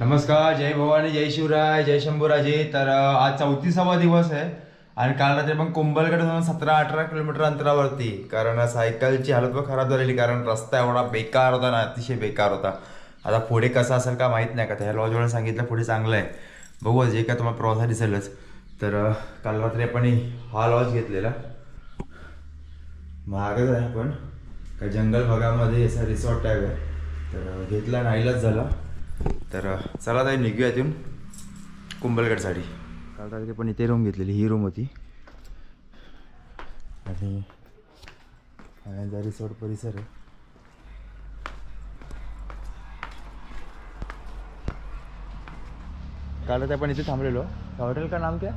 नमस्कार जय भवानी जय शिवराय जय शंभूराजे. तर आज चौतीसावा दिवस आहे आणि काल रात्री पण कुंभलगड जाऊन सतरा अठरा किलोमीटर अंतरावरती कारण सायकलची हालत पण खराब झालेली कारण रस्ता एवढा बेकार होता ना अतिशय बेकार होता. आता पुढे कसा असेल का माहीत नाही का त्या लॉजवर सांगितलं पुढे चांगलं आहे. बघू जे काय तुम्हाला प्रवासात दिसेलच. तर काल रात्री आपण हा लॉज घेतलेला. महागच आहे पण. काय जंगल भागामध्ये असा रिसॉर्ट टाईप आहे. तर घेतला नाईलाच झाला. तर चला ताई निघूया इथून कुंभलगडसाठी. काल रात्री पण इथे रूम घेतलेली ही रूम होती. आणि ठाण्याचा रिसॉर्ट परिसर आहे. काल रात्री आपण इथे थांबलेलो. हॉटेल का नाम क्या?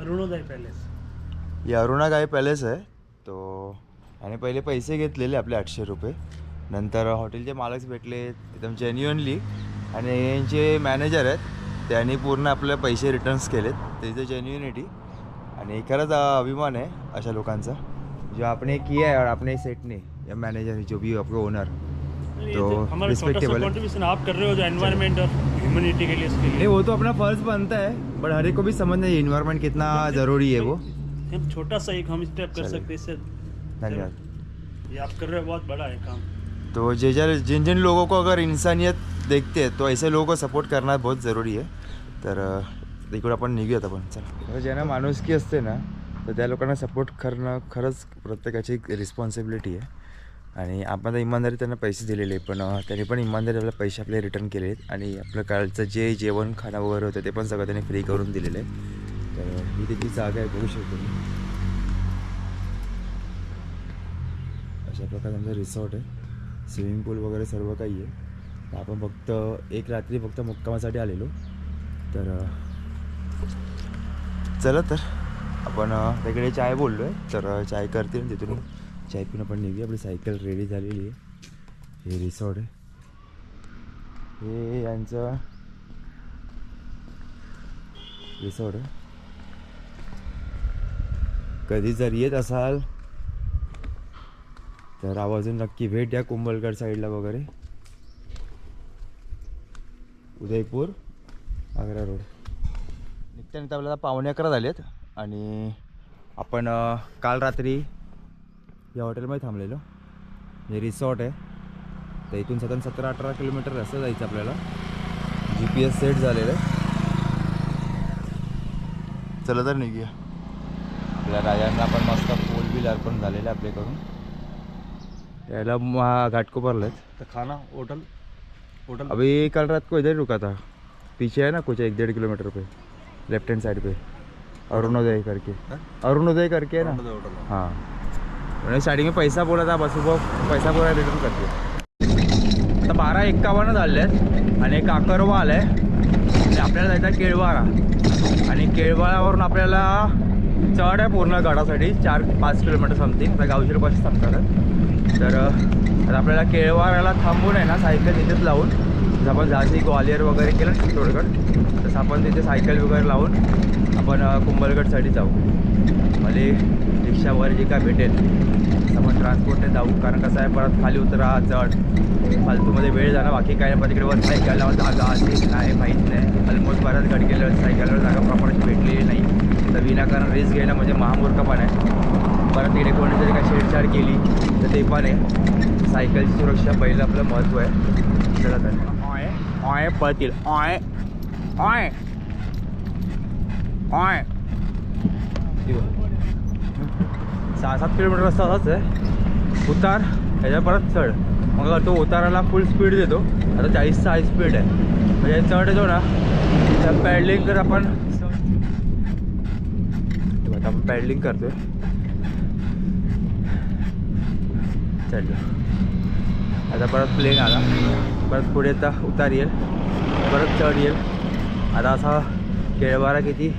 अरुणोदय पैलेस ये अरुणा गाय पॅलेस आहे. तो आणि पहिले पैसे घेतलेले आपले आठशे रुपये. नंतर हॉटेलचे मालक भेटले एकदम जेन्युअनली आणि यांचे मॅनेजर आहेत त्यांनी पूर्ण आपले पैसे रिटर्न्स केलेत. त्याचं जेन्युनिटी आणि खरंच अभिमान आहे अशा लोकांचा. जो आपने किया है और अपने सेट ने या मैनेजर जो भी आपका ओनर तो। कंट्रीब्यूशन आप कर रहे हो जो एनवायरनमेंट और ह्यूमनिटी के लिए इसके नहीं लिए वो तो अपना फर्ज बनता है बट हर एक को भी समझना है इन्वायरमेंट कितना ज़रूरी है वो। छोटा सा एक हम स्टेप कर। सकते हैं धन्यवाद। ये आप कर रहे हो बहुत बड़ा है काम। तो जे जे जिन जिन लोगों को अगर इंसानियत देखते हैं तो ऐसे लोगों को सपोर्ट करना बहुत ज़रूरी आहे तर अ, इकडे आपण निघूयात आपण चला. हो, ज्यांना माणुसकी असते ना तर त्या लोकांना सपोर्ट करणं खरंच प्रत्येकाची एक रिस्पॉन्सिबिलिटी आहे. आणि आपण तर इमानदारी त्यांना पैसे दिलेले आहे पण त्यांनी पण इमानदारी आपल्याला पैसे आपले रिटर्न केले आहेत. आणि आपलं कालचं जे जेवण खाणं वगैरे होतं ते पण सगळं त्यांनी फ्री करून दिलेलं आहे. तर ही त्याची जागा आहे बघू शकतो अशा प्रकारे आमचं रिसॉर्ट आहे. स्विमिंग पूल वगैरे सर्व काही आहे. आपण फक्त एक रात्री फक्त मुक्कामासाठी आलेलो. तर चला तर. आपण तिकडे चाय बोललो आहे तर चाय करते तिथून चाय पिऊन आपण निघूया. आपली सायकल रेडी झालेली आहे. हे रिसॉर्ट आहे. हे यांचं रिसॉर्ट आहे. कधी जर येत असाल तर आवर्जून नक्की भेट द्या कुंभलगड साईडला वगैरे. उदयपूर आग्रा रोड. निघता तर आपल्याला पावणे अकरा झालेत आणि आपण काल रात्री या हॉटेलमध्ये थांबलेलो. हे रिसॉर्ट आहे. तर इथून साधारण सतरा अठरा किलोमीटर रस्ता जायचं आपल्याला. जी पी एस सेट झालेलं आहे. चला तर निघूया. आपल्या राजांना आपण मस्त फोर बिल अर्पण झालेलं आहे आपल्याकडून. याला महा- घाटकोपरला आहेत तो खाना होटल होटल अभी कल रात को इधर ही रुका था. पीछे है ना कुछ एक डेढ़ किलोमीटर पे लेफ्ट हैंड साइड पे. अरुणोदय करके. अरुणोदय करके है ना? हाँ। उन्होंने स्टार्टिंग में पैसा बोला था बस वो पैसा बोला रिटर्न कर दिया। आता बारा एक्कावन्न झाले आहेत आणि एक काकरवा आला. आहे आणि आपल्याला जायचं केळवारा. आणि केळवारावरून आपल्याला चढ आहे पूर्ण गडासाठी चार पाच किलोमीटर समथिंग. तर गावशी बस थांबतात तर आता आपल्याला केळवाराला थांबून आहे ना सायकल तिथेच लावून. जसं आपण झाशी ग्वालियर वगैरे केलं ना चित्तोडगड. तसं आपण तिथे सायकल वगैरे लावून आपण कुंभलगडसाठी जाऊ. भले रिक्षा जे काय भेटेल. तसं आपण ट्रान्सपोर्टने जाऊ. कारण कसं आहे परत खाली उतरा चढ. फालतूमध्ये वेळ जाणार बाकी काय नाही. पण तिकडे वर सायकलला जागा असेल नाही माहीत नाही. ऑलमोस्ट बऱ्याच गड गेलं सायकलवर जागा प्रॉपर भेटलेली नाही. तर विनाकारण रिस्क घेणं म्हणजे महामूर्खपण आहे. परत तिकडे कोणीतरी काय छेडछाड केली तर ते पण आहे. सायकलची सुरक्षा पहिलं आपलं महत्त्व आहे. चला तर. ऑय ऑय पळतील. ऑय ऑय ऑय. सहा सात किलोमीटर रस्ता असाच आहे. उतार ह्याच्या परत चढ. मग तो उताराला फुल स्पीड देतो. आता चाळीसचा हाय स्पीड आहे. म्हणजे चढ येतो ना त्या पॅडलिंग कर आपण. आपण पॅडलिंग करतोय. साईडला आता परत प्लेन आला. परत पुढे तर उतार येईल. परत चढ येईल. आता असा केळवारा किती?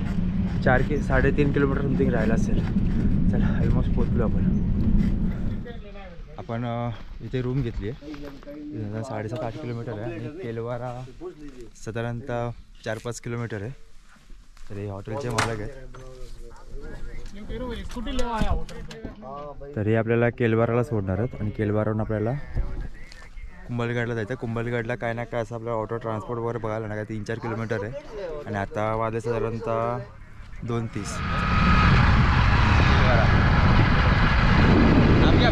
चार कि साडेतीन किलोमीटर समथिंग राहिला असेल. चला ऑलमोस्ट पोचलो आपण. आपण इथे रूम घेतली आहे. साडेसात आठ किलोमीटर आहे. आणि केलवारा साधारणतः चार पाच किलोमीटर आहे. तर हे हॉटेलचे मालक आहेत. तर हे आपल्याला केलबाराला सोडणार आहेत आणि केलबारावरून आपल्याला कुंभलगडला जायचं कुंभलगडला काय ना काय असं आपल्याला ऑटो ट्रान्सपोर्ट वगैरे बघायला ना काय तीन चार किलोमीटर आहे. आणि आता वाजले साधारणतः दोन तीस. नाम क्या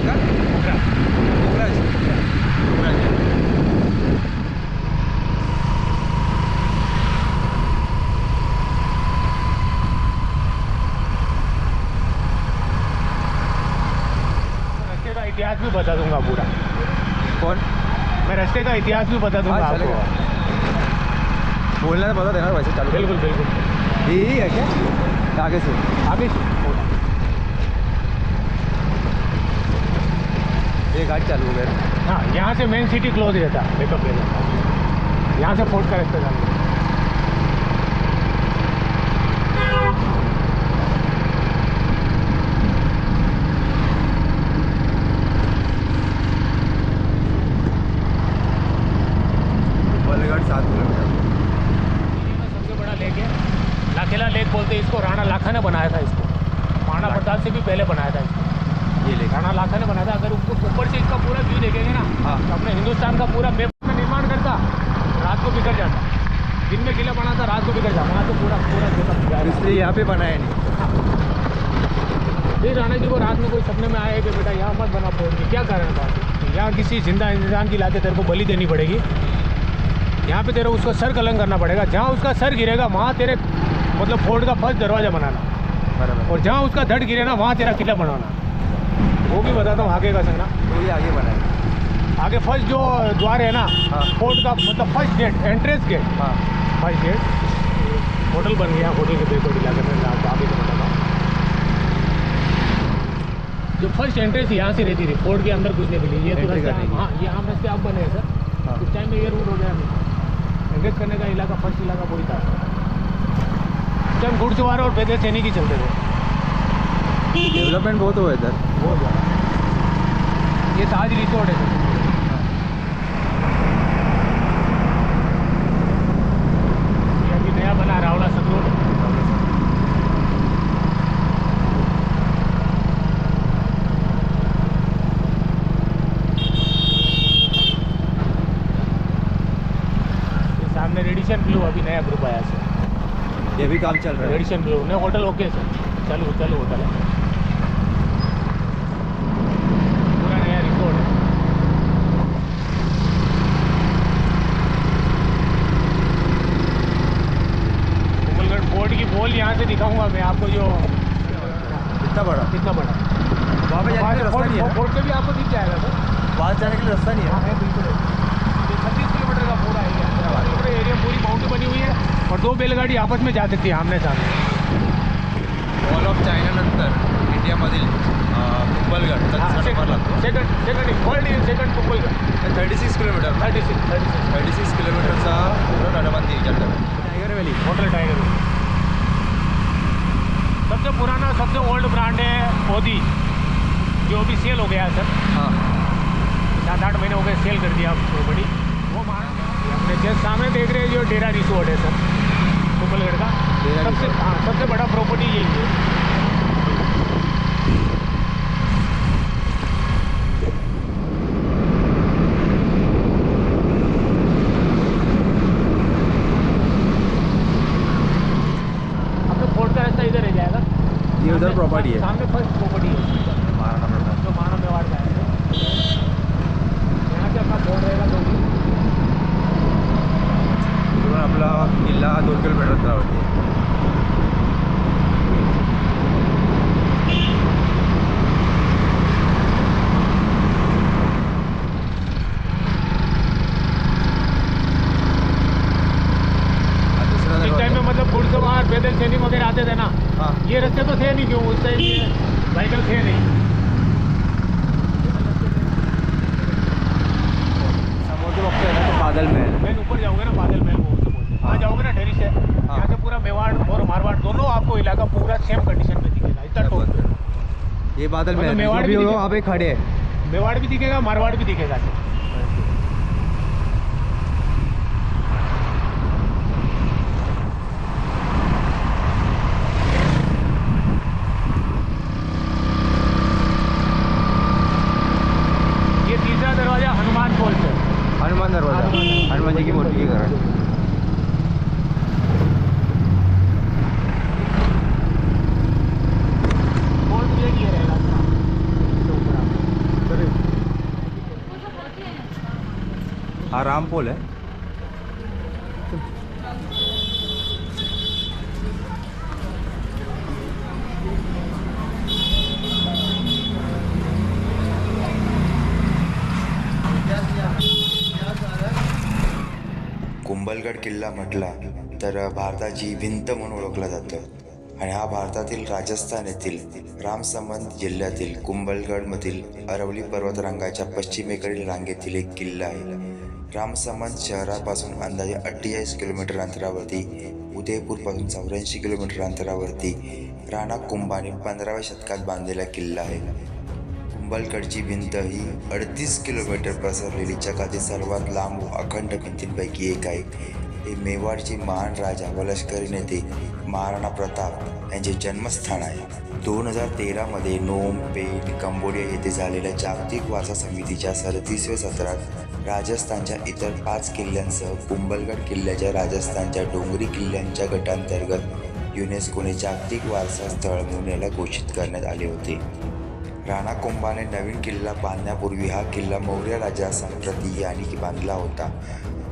भी बता दूँगा पूरा। कौन? मैं रास्ते का इतिहास भी बता दूँगा हाँ, आपको। बोलना तो बता देना वैसे चालू बिल्कुल बिल्कुल। यही है क्या? आगे से। आगे से। ये गाड़ी चालू हो गया। हाँ यहाँ से मेन सिटी क्लोज रहता है बैकअप ले यहाँ से फोर्ट का रास्ता जाना कुंभलगढ़ सात किलोमीटर सबसे बड़ा लेक है लाखेला लेक बोलते हैं इसको राणा लाखा ने बनाया था इसको राणा प्रताप से भी पहले बनाया था इसको ये लेगा राणा लाखा ने बनाया था अगर उसको ऊपर से इसका पूरा व्यू देखेंगे ना हाँ। तो अपने हिंदुस्तान का पूरा मैप में निर्माण करता रात को बिगड़ जाता दिन में किला बना था रात को बिगड़ जाता वहाँ तो पूरा पूरा देखा इसलिए यहाँ पे बनाया नहीं फिर राणा जी को रात में कोई सपने में आया कि बेटा यहाँ मत बना फोड़ के क्या कारण था यहाँ किसी ज़िंदा इंसान की लाके तेरे को बलि देनी पड़ेगी। यहाँ पे तेरे को उसका सर कलंग करना पड़ेगा। जहाँ उसका सर गिरेगा वहाँ तेरे मतलब फोर्ट का फ़र्स्ट दरवाज़ा बनाना। बराबर। और जहाँ उसका धड़ गिरे ना वहाँ तेरा किला बनाना। वो भी बताता हूँ आगे का संगना तो ये आगे बनाया आगे फ़र्स्ट जो द्वार है ना हाँ। फोर्ट का मतलब फ़र्स्ट गेट एंट्रेंस गेट। हाँ। First gate. होटल बन गया होटल के बिल्कुल इलाके में आगे का बताता हूँ जो फ़र्स्ट एंट्रेंस यहाँ से रहती थी। फोर्ट के अंदर घुसने के लिए। ये तो रास्ते। हाँ ये आम रास्ते अब बने हैं सर। हाँ। उस टाइम में ये रूट हो गया एंट्रेंस करने का इलाका फ़र्स्ट इलाका वही था। उस टाइम घुड़सवार और पैदल सैनिक ही चलते थे। डेवलपमेंट बहुत हुआ है सर बहुत ज़्यादा। ये ताज रिसोर्ट है सर। अभी नया ग्रुप आया सर ये भी काम चल रहा है। रेडिशन ब्लू नहीं होटल ओके सर चालू चालू होटल है। और दो बैलगाड़ी आपस में जा सकती है आमने सामने। वॉल ऑफ़ चायना नंतर इंडियामधील लागतो second second world second Kumbhalgarh thirty six kilometre thirty six thirty six thirty six किलोमीटरचा पूर्ण तटबंदी विचार करा टायगर व्हॅली होटल टाइगर सबसे पुराना सबसे ओल्ड ब्रांड है मोदी जो अभी सेल हो गया है सर हाँ. सात आठ महीने हो गए सेल कर दिया बड़ी। वो माना अपने जस्ट सामने देख रहे हैं जो डेरा रिसोर्ट है सर कुंभलगढ़ का डेरा सबसे रिसोर्ट। हाँ सबसे बड़ा प्रॉपर्टी यही है। अपने फोर्ट का रास्ता इधर रह जाएगा। ये उधर सामने- प्रॉपर्टी है। सामने फर्स्ट बादल महल मैं ऊपर जाऊँगा ना बादल महल वो बोलते हैं। वहाँ जाओगे ना ढेरी से। यहाँ से पूरा मेवाड़ और मारवाड़ दोनों आपको इलाका पूरा सेम कंडीशन में दिखेगा इतना टोटल ये बादल मतलब महल मेवाड़ भी वहाँ पे खड़े हैं। मेवाड़ भी दिखेगा मारवाड़ भी दिखेगा हा रामपोल आहे. कुंभलगड किल्ला म्हटला तर भारताची भिंत म्हणून ओळखला जातं. आणि हा भारतातील राजस्थान येथील रामसमंत जिल्ह्यातील कुंभलगडमधील अरवली पर्वतरांगाच्या पश्चिमेकडील रांगेतील एक किल्ला आहे. रामसंबंध शहरापासून अंदाजे अठ्ठेचाळीस किलोमीटर अंतरावरती उदयपूरपासून चौऱ्याऐंशी किलोमीटर अंतरावरती राणा कुंभाने पंधराव्या शतकात बांधलेला किल्ला आहे. कुंभलकडची भिंत ही अडतीस किलोमीटर पसरलेली जगातील सर्वात लांब अखंड भिंतींपैकी एक आहे. हे मेवाडचे महान राजा व लष्करी नेते महाराणा प्रताप यांचे जन्मस्थान आहे. दोन हजार तेरामध्ये नोम पेट कंबोडिया येथे झालेल्या जागतिक वारसा समितीच्या सदतीसव्या सत्रात राजस्थानच्या इतर पाच किल्ल्यांसह कुंभलगड किल्ल्याच्या राजस्थानच्या डोंगरी किल्ल्यांच्या गटांतर्गत युनेस्कोने जागतिक वारसा स्थळ म्हणून याला घोषित करण्यात आले होते. राणा कुंभाने नवीन किल्ला बांधण्यापूर्वी हा किल्ला मौर्य राजा संप्रती यांनी बांधला होता.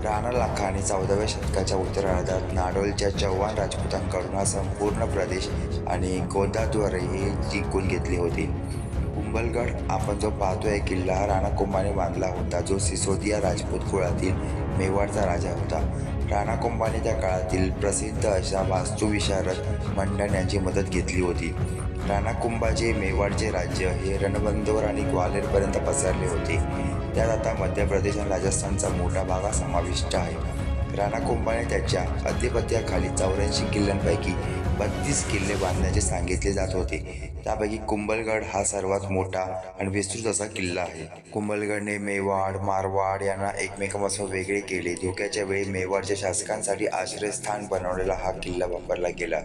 राणा लाखाने चौदाव्या शतकाच्या उत्तरार्धात नाडोलच्या चव्हाण राजपुतांकडून हा संपूर्ण प्रदेश आणि गोदाद्वारे हे जिंकून घेतले होते. कुंभलगड आपण जो पाहतोय किल्ला हा राणा कुंभाने बांधला होता जो सिसोदिया राजपूत कुळातील मेवाडचा राजा होता. राणा कुंभाने त्या काळातील प्रसिद्ध अशा वास्तुविशारद मंडन यांची मदत घेतली होती. राणा कुंभाचे मेवाडचे राज्य हे रणबंदोर आणि ग्वालेरपर्यंत पसरले होते. त्यात आता मध्य प्रदेश आणि राजस्थानचा मोठा भाग समाविष्ट आहे. राणा कुंभाने त्याच्या अधिपत्याखाली चौऱ्याऐंशी किल्ल्यांपैकी बत्तीस किल्ले बांधण्याचे सांगितले जात होते. त्यापैकी कुंभलगड हा सर्वात मोठा आणि विस्तृत असा किल्ला आहे. कुंभलगडने मेवाड मारवाड यांना एकमेकांपासून वेगळे केले. धोक्याच्या वेळी मेवाडच्या शासकांसाठी आश्रयस्थान बनवलेला हा किल्ला वापरला गेला.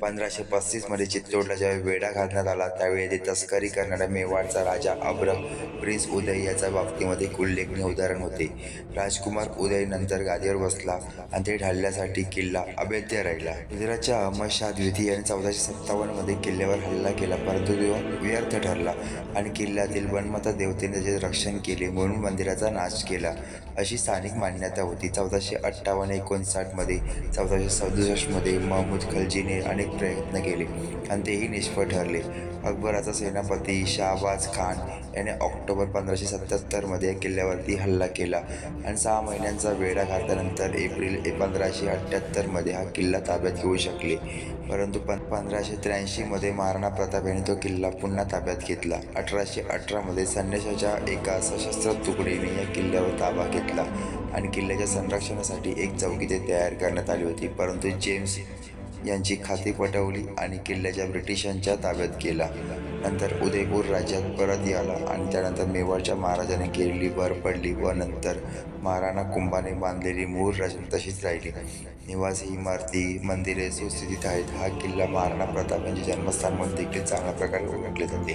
पंधराशे पस्तीसमध्ये चित्तोडला ज्यावेळी वेढा घालण्यात आला त्यावेळी ते तस्करी करणाऱ्या मेवाडचा राजा अब्रम प्रिन्स उदय याच्या बाबतीमध्ये एक उल्लेखनीय उदाहरण होते. राजकुमार उदय नंतर गादीवर बसला आणि ते ढालण्यासाठी किल्ला अभेद्य राहिला. गुजरातच्या अहमद शाह द्वितीय यांनी चौदाशे सत्तावन्नमध्ये किल्ल्यावर हल्ला केला. परंतु तो व्यर्थ ठरला आणि किल्ल्यातील वनमाता देवतेने त्याचे रक्षण केले म्हणून मंदिराचा नाश केला. अशी स्थानिक मान्यता होती. चौदाशे अठ्ठावन्न एकोणसाठमध्ये चौदाशे सदुसष्टमध्ये महमूद खलजीने अनेक प्रयत्न केले आणि तेही निष्फळ ठरले. अकबराचा सेनापती शाहबाज खान याने ऑक्टोबर पंधराशे सत्याहत्तरमध्ये या किल्ल्यावरती हल्ला केला आणि सहा महिन्यांचा वेढा घातल्यानंतर एप्रिल पंधराशे अठ्ठ्याहत्तरमध्ये हा किल्ला ताब्यात घेऊ शकले. परंतु पं पंधराशे त्र्याऐंशीमध्ये महाराणा प्रताप यांनी तो किल्ला पुन्हा ताब्यात घेतला. अठराशे अठरामध्ये संन्याशाच्या एका सशस्त्र तुकडीने या किल्ल्यावर ताबा घेतला आणि किल्ल्याच्या संरक्षणासाठी एक चौकी ते तयार करण्यात आली होती. परंतु जेम्स यांची खाती पटवली आणि किल्ल्याच्या ब्रिटिशांच्या ताब्यात केला. नंतर उदयपूर राज्यात परत आला आणि त्यानंतर मेवाडच्या महाराजाने केलेली भर पडली व नंतर महाराणा कुंभाने बांधलेली मूळ रचना तशीच राहिली. निवासी इमारती मंदिरे सुस्थितीत आहेत. हा किल्ला महाराणा प्रताप यांचे जन्मस्थान म्हणून देखील चांगल्या प्रकारे ओळखले जाते.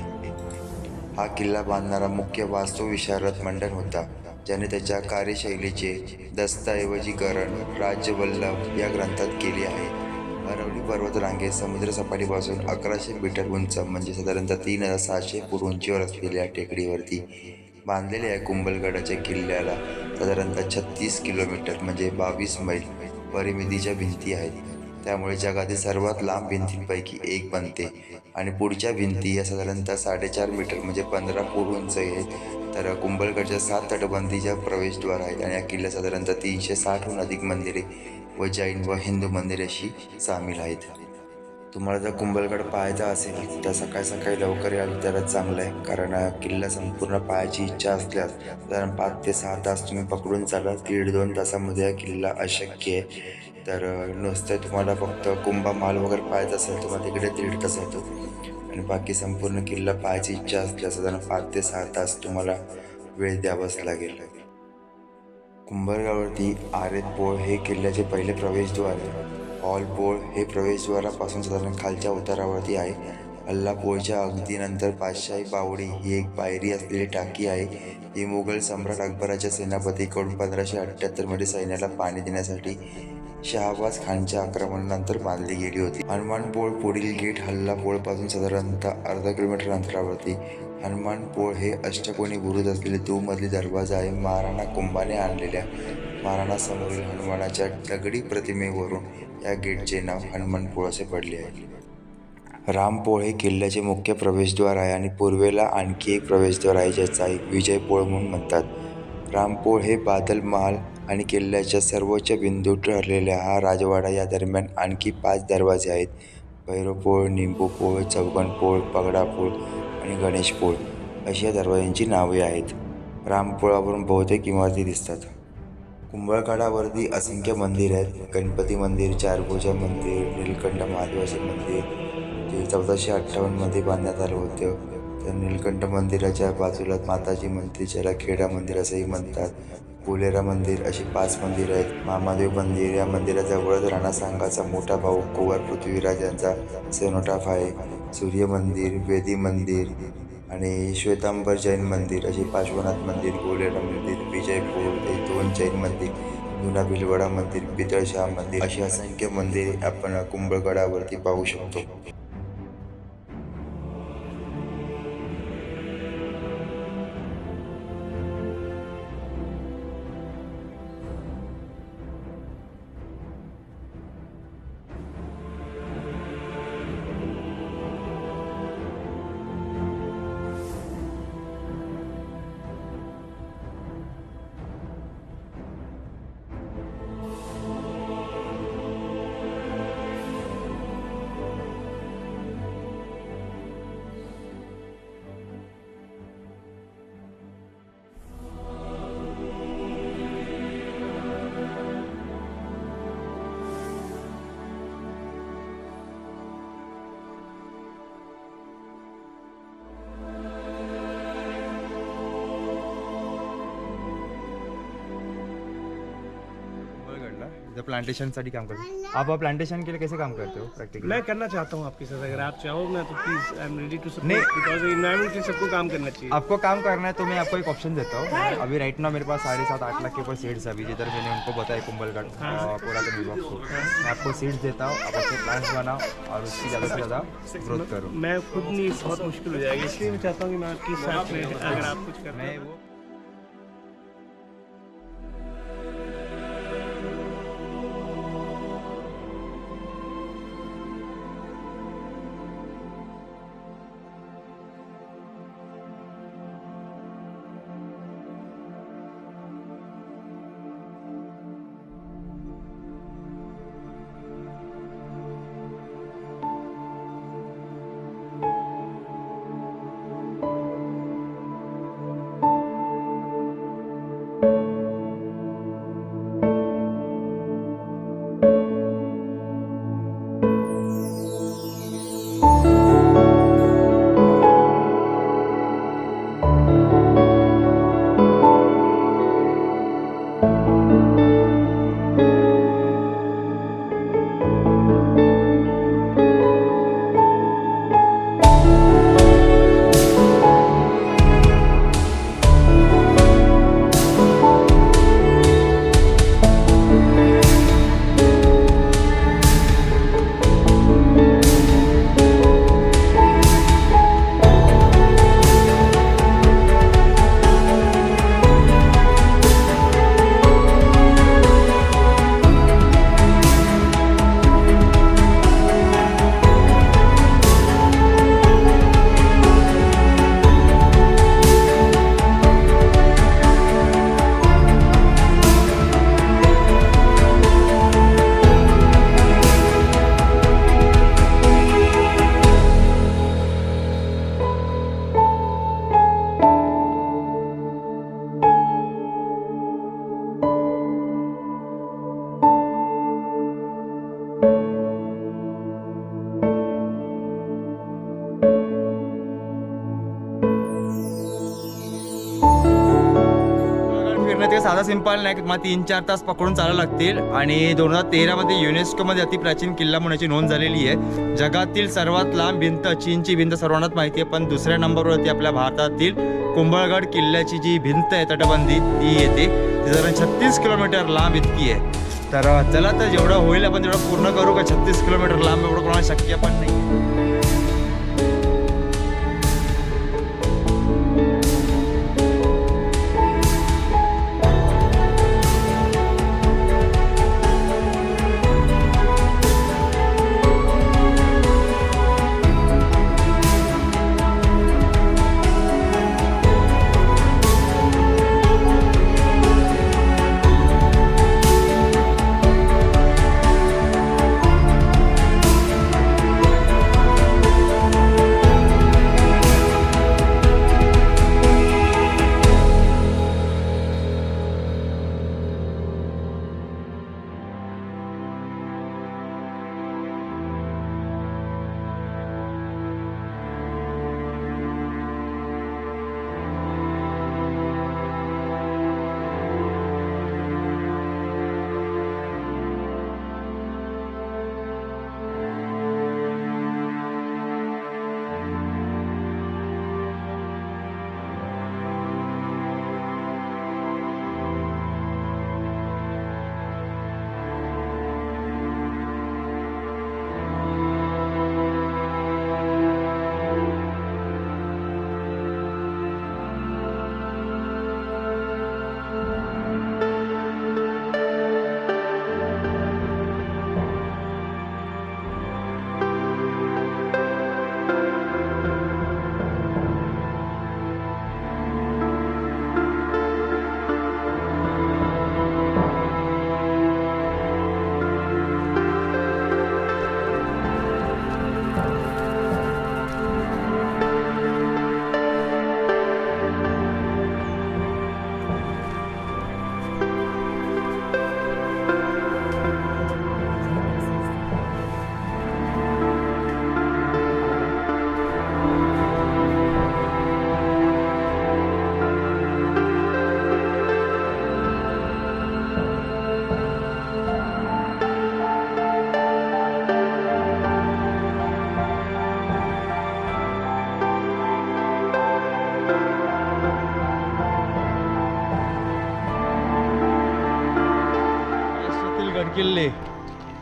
हा किल्ला बांधणारा मुख्य वास्तुविशारद मंडळ होता ज्याने त्याच्या कार्यशैलीचे दस्तऐवजीकरण राज्यवल्लभ या ग्रंथात केले आहे. अरवली पर्वतरांगे समुद्रसपाटीपासून अकराशे मीटर उंच म्हणजे साधारणतः तीन हजार सहाशे फूट उंचीवर असलेल्या टेकडीवरती बांधलेल्या या कुंभलगडाच्या किल्ल्याला साधारणतः छत्तीस किलोमीटर म्हणजे बावीस मैल परिमितीच्या भिंती आहेत. त्यामुळे जगातील सर्वात लांब भिंतींपैकी एक बनते आणि पुढच्या भिंती या साधारणतः साडेचार मीटर म्हणजे पंधरा फूट उंच आहेत. तर कुंभलगडच्या सात तटबंदीच्या प्रवेशद्वार आहेत आणि या किल्ल्यात साधारणतः तीनशे साठहून अधिक मंदिरे व जैन व हिंदू मंदिरे अशी सामील आहेत. तुम्हाला जर कुंभलगड पाहायचा असेल तर सकाळी सकाळी लवकर याल तरच चांगलं आहे. कारण किल्ला संपूर्ण पाहायची इच्छा असल्यास साधारण पाच ते सहा तास तुम्ही पकडून चाला. दीड दोन तासामध्ये हा किल्ला अशक्य आहे. तर नुसतं तुम्हाला फक्त कुंभा माल वगैरे पाहायचा असेल तुम्हाला तिकडे दीड तास येतो आणि बाकी संपूर्ण किल्ला पाहायची इच्छा असल्यास साधारण पाच ते सहा तास तुम्हाला वेळ द्यावाच लागेल. कुंभलगावरती आरेत पोळ हे किल्ल्याचे पहिले प्रवेशद्वार आहे. हॉल पोळ हे प्रवेशद्वारापासून साधारण खालच्या उतारावरती आहे. अल्लापोळच्या अगदी नंतर पाचशाही बावडी ही एक पायरी असलेली टाकी आहे. ही मुघल सम्राट अकबराच्या सेनापतीकडून पंधराशे अठ्ठ्याहत्तरमध्ये सैन्याला पाणी देण्यासाठी शहाबाज खानच्या आक्रमणानंतर बांधली गेली होती. हनुमान पोळ पुढील गेट हल्ला पोळपासून साधारणतः अर्धा किलोमीटर अंतरावरती हनुमान पोळ हे अष्टकोनी बुरुज असलेले दुमजली दरवाजा आहे. महाराणा कुंभाने आणलेल्या महाराणासमोरील हनुमानाच्या दगडी प्रतिमेवरून या गेटचे नाव हनुमान पोळ असे पडले आहे. रामपोळ हे किल्ल्याचे मुख्य प्रवेशद्वार आहे आणि पूर्वेला आणखी एक प्रवेशद्वार आहे ज्याचा एक विजय पोळ म्हणून म्हणतात. रामपोळ हे बादल महाल आणि किल्ल्याच्या सर्वोच्च बिंदू ठरलेल्या हा राजवाडा या दरम्यान आणखी पाच दरवाजे आहेत. भैरवपोळ निंबूपोळ चौगणपोळ पगडापोळ आणि गणेशपोळ अशी या दरवाज्यांची नावे आहेत. रामपुळावरून बहुतेक इमारती दिसतात. कुंभळकाडावरती असंख्य मंदिर आहेत. गणपती मंदिर चारभुजा मंदिर नीलकंठ महादेवाचे मंदिर जे चौदाशे अठ्ठावन्नमध्ये बांधण्यात आलं होतं. तर नीलकंठ मंदिराच्या बाजूला माताजी मंदिर ज्याला खेडा मंदिर असंही म्हणतात. पुलेरा मंदिर अशी पाच मंदिरं आहेत. महादेव मंदिर या मंदिराजवळच राणासांगाचा मोठा भाऊ कुवर पृथ्वीराज यांचा सेनोटाफ आहे. सूर्य मंदिर वेदी मंदिर आणि श्वेतांबर जैन मंदिर असे पार्श्वनाथ मंदिर गोलेडा मंदिर विजयपूर हे दोन जैन मंदिर जुना भिलवाडा मंदिर पितळशाह मंदिर अशी असंख्य मंदिरे आपण कुंभगडावरती पाहू शकतो. कुंभलगढ़ इधर प्लांटेशन साठी काम करते आप प्लांटेशन के लिए कैसे काम करते हो प्रैक्टिकली मैं करना चाहता हूँ आपके साथ अगर आप चाहो ना तो please I am ready to support because environment के सबको काम करना चाहिए। आपको काम करना है तो मैं आपको एक ऑप्शन देता हूँ। अभी राइट ना मेरे पास साढ़े सात आठ लाख के ऊपर सीड्स अभी जिधर मैंने उनको बताया कुंभलगढ़ विभाग को मैं आपको सीड्स देता हूँ आप अपने प्लांट्स बनाओ और उसकी ज़्यादा से ज़्यादा ग्रोथ करो। मैं खुद नहीं बहुत मुश्किल हो जाएगी इसलिए मैं चाहता हूँ कि मैं आपके साथ में अगर आप कुछ कर मैं वो ते साधा सिंपल नाही मग तीन चार तास पकडून चालायला लागतील. आणि दोन हजार तेरामध्ये युनेस्कोमध्ये अतिप्राचीन किल्ला म्हणण्याची नोंद झालेली आहे. जगातील सर्वात लांब भिंत चीनची भिंत सर्वांनाच माहिती आहे पण दुसऱ्या नंबरवरती आपल्या भारतातील कुंभळगड किल्ल्याची जी भिंत आहे तटबंदी ती येते. ती साधारण छत्तीस किलोमीटर लांब इतकी आहे. तर चला तर जेवढं होईल आपण तेवढं पूर्ण करू का? छत्तीस किलोमीटर लांब एवढं कोणाला शक्य पण नाही.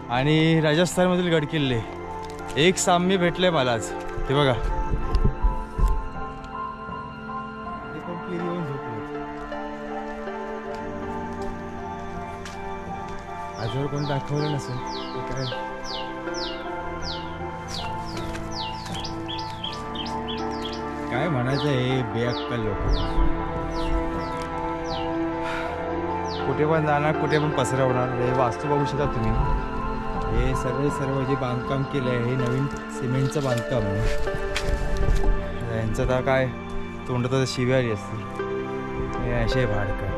आणि राजस्थानमधील गडकिल्ले. एक साम्य भेटले मला आज. ते बघा. आजवर कोण दाखवलं नसेल काय? काय म्हणायचं हे बेअक्कल लोक? कुठे पण जाणार कुठे पण पसरवणार हे वास्तू बघू शकता तुम्ही. हे सर्व सर्व जे बांधकाम केलं आहे हे नवीन सिमेंटचं बांधकाम आहे. यांचं तर काय तोंडात तर शिव्या असतील. हे असे भाडकं.